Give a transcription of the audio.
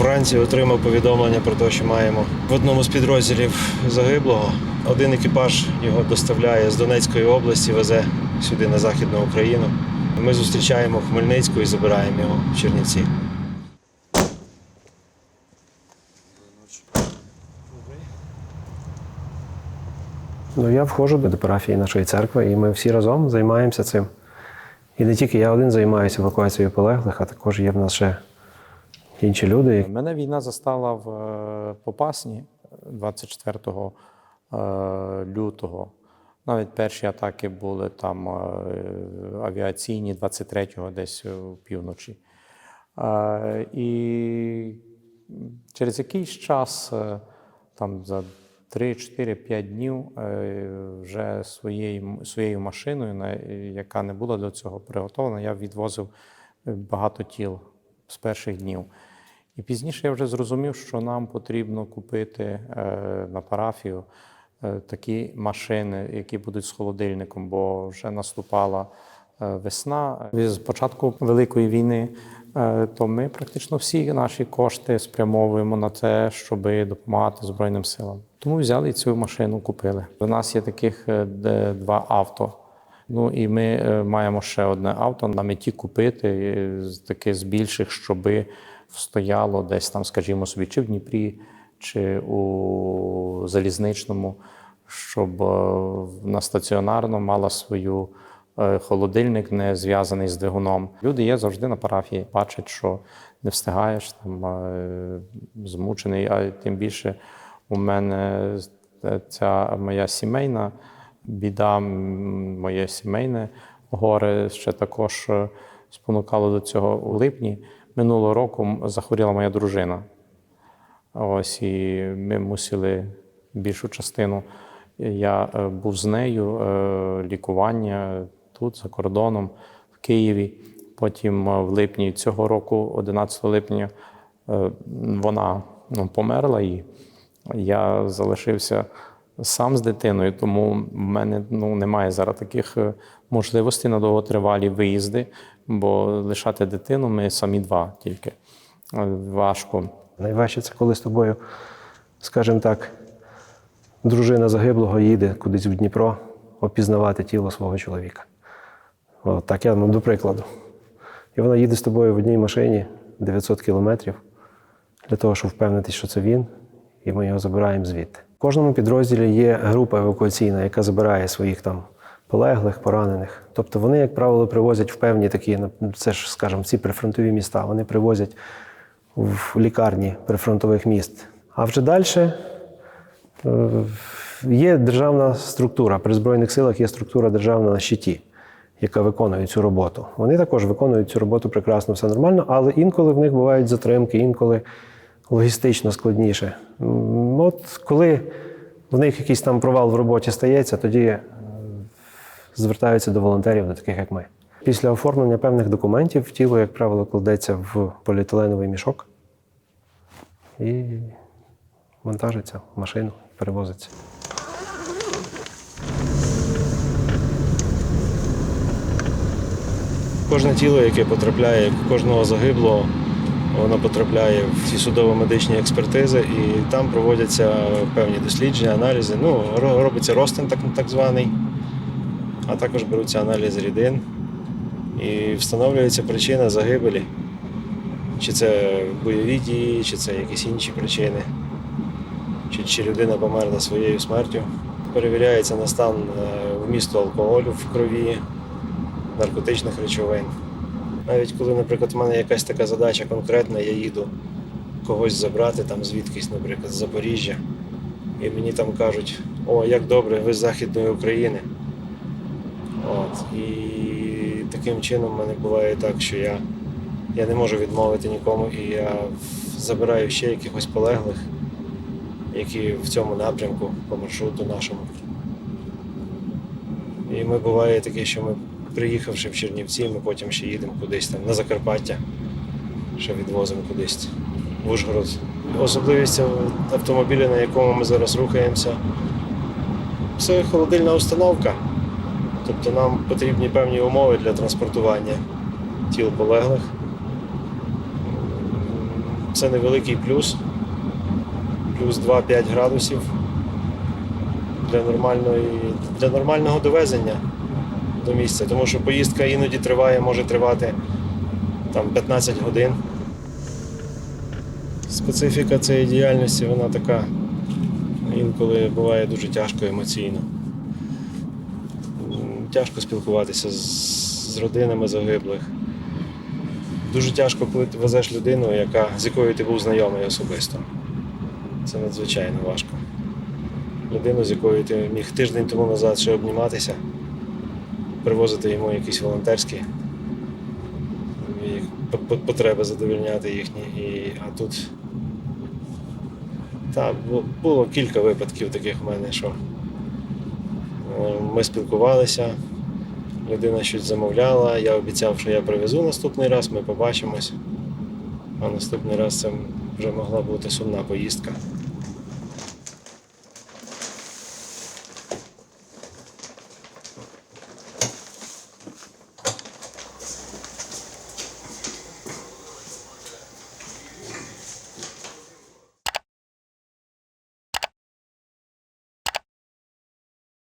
Вранці отримав повідомлення про те, що маємо в одному з підрозділів загиблого. Один екіпаж його доставляє з Донецької області, везе сюди на Західну Україну. Ми зустрічаємо Хмельницьку і забираємо його в Чернівці. Ну, я входжу до парафії нашої церкви, і ми всі разом займаємося цим. І не тільки я один займаюся евакуацією полеглих, а також є в нас ще інші люди. Мене війна застала в е, Попасні 24 е, лютого. Навіть перші атаки були там е, авіаційні 23-го десь півночі. Е, І через якийсь час, е, там за 3-4-5 днів, е, вже своєю, своєю машиною, яка не була до цього приготовлена, я відвозив е, багато тіл з перших днів. І пізніше я вже зрозумів, що нам потрібно купити е, на парафію е, такі машини, які будуть з холодильником, бо вже наступала е, весна. З початку Великої війни, то ми практично всі наші кошти спрямовуємо на те, щоб допомагати Збройним силам. Тому взяли і цю машину купили. У нас є таких два авто. Ну і ми маємо ще одне авто на меті купити таке з більших, щоби стояло десь там, скажімо собі, чи в Дніпрі, чи у залізничному, щоб е, на стаціонарно мала свою е, холодильник, не зв'язаний з двигуном. Люди є завжди на парафії, бачать, що не встигаєш, там е, змучений, а тим більше у мене ця моя сімейна біда, моє сімейне горе ще також спонукало до цього у липні. Минулого року захворіла моя дружина. Ось і ми мусили більшу частину. Я е, був з нею, е, лікування тут, за кордоном, в Києві. Потім е, в липні цього року, 11 липня, е, вона ну, померла, і я залишився сам з дитиною, тому в мене ну, немає зараз таких е, можливостей на довготривалі виїзди, бо лишати дитину ми самі два тільки. Важко. Найважче це коли з тобою, скажімо так, дружина загиблого їде кудись в Дніпро опізнавати тіло свого чоловіка. От, так я ну, до прикладу. І вона їде з тобою в одній машині 900 кілометрів для того, щоб впевнитися, що це він, і ми його забираємо звідти. В кожному підрозділі є група евакуаційна, яка забирає своїх там полеглих, поранених. Тобто вони, як правило, привозять в певні такі, ну, це ж, скажімо, ці прифронтові міста, вони привозять в лікарні прифронтових міст. А вже далі є державна структура. При Збройних силах є структура державна на щиті, яка виконує цю роботу. Вони також виконують цю роботу прекрасно, все нормально, але інколи в них бувають затримки, інколи логістично складніше. От коли в них якийсь там провал в роботі стається, тоді е, звертаються до волонтерів, до таких як ми. Після оформлення певних документів тіло, як правило, кладеться в поліетиленовий мішок і вантажиться в машину, перевозиться. Кожне тіло, яке потрапляє, кожного загиблого, воно потрапляє в ці судово-медичні експертизи, і там проводяться певні дослідження, аналізи. Ну, робиться розтин так, так званий, а також беруться аналізи рідин і встановлюється причина загибелі. Чи це бойові дії, чи це якісь інші причини, чи, чи людина померла своєю смертю. Перевіряється на стан е, вмісту алкоголю в крові, наркотичних речовин. Навіть коли, наприклад, в мене якась така задача конкретна, я їду когось забрати там звідкись, наприклад, з Запоріжжя, і мені там кажуть, о, як добре, ви з Західної України. От. І таким чином в мене буває так, що я, я не можу відмовити нікому, і я забираю ще якихось полеглих, які в цьому напрямку по маршруту нашому. І ми буває таке, що ми, приїхавши в Чернівці, ми потім ще їдемо кудись там на Закарпаття, ще відвозимо кудись в Ужгород. Особливість автомобіля, на якому ми зараз рухаємося, це холодильна установка. Тобто нам потрібні певні умови для транспортування тіл полеглих. це невеликий плюс. Плюс 2-5 градусів для, нормальної, для нормального довезення до місця. Тому що поїздка іноді триває, може тривати там 15 годин. Специфіка цієї діяльності вона така інколи буває дуже тяжко емоційно. Тяжко спілкуватися з, з родинами загиблих. Дуже тяжко, коли ти везеш людину, яка, з якою ти був знайомий особисто. Це надзвичайно важко. Людину, з якою ти міг тиждень тому назад ще обніматися, привозити йому якісь волонтерські і по- по- потреби задовольняти їхні. І, а тут та, було кілька випадків таких у мене, що ми спілкувалися, людина щось замовляла, я обіцяв, що я привезу наступний раз, ми побачимось. А наступний раз це вже могла бути сумна поїздка.